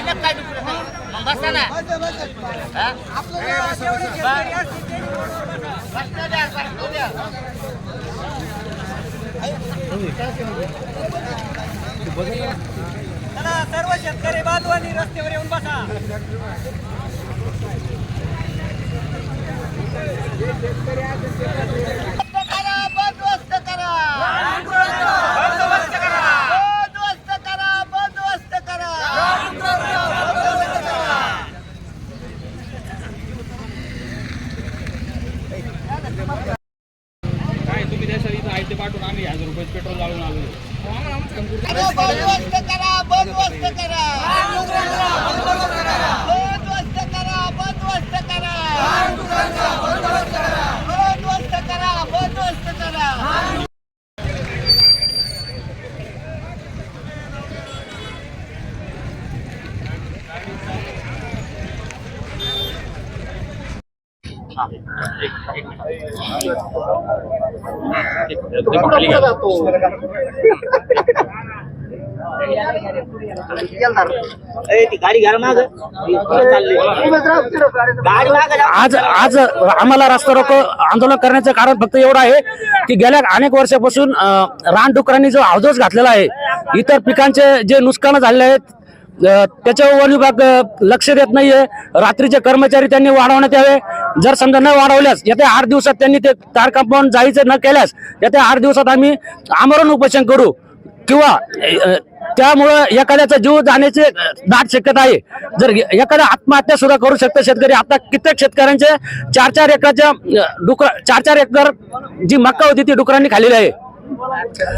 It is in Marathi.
राहिलं काय डुकरं नाही मग बसा ना हा? द्या, द्या. चला सर्व शेतकरी बांधवांनी रस्त्यावर येऊन बसा बंदोबस्त करा बंदोबस्त करा बंदोबस्त करा बंदोबस्त करा बंदोबस्त करा काय तुम्ही त्यासाठी इथं आयते पाठवून आम्ही हजार रुपये पेट्रोल जाळून आलो अरे आज आज आम्हाला रास्ता रोको आंदोलन करण्याचं कारण फक्त एवढं आहे की गेल्या अनेक वर्षापासून रानडुकरांनी जो अवधोष घातलेला आहे इतर पिकांचे जे नुकसान झालेले आहेत त्याच्यावर वन विभाग लक्ष देत नाहीये. रात्रीचे कर्मचारी त्यांनी वाढवण्यात यावे. जर समजा न वाढवल्यास येत्या आठ दिवसात त्यांनी ते तार कंपाऊंड जायचं न केल्यास येत्या आठ दिवसात आम्ही आमरण उपोषण करू किंवा त्यामुळं एखाद्याचा जीव जाण्याची दाट शक्यता आहे. जर एखादा आत्महत्या सुद्धा करू शकतो शेतकरी आता कित्येक शेतकऱ्यांचे चार चार एकराच्या डुकर चार चार एकर जी मक्का होती ती डुकरांनी खाल्लेली आहे.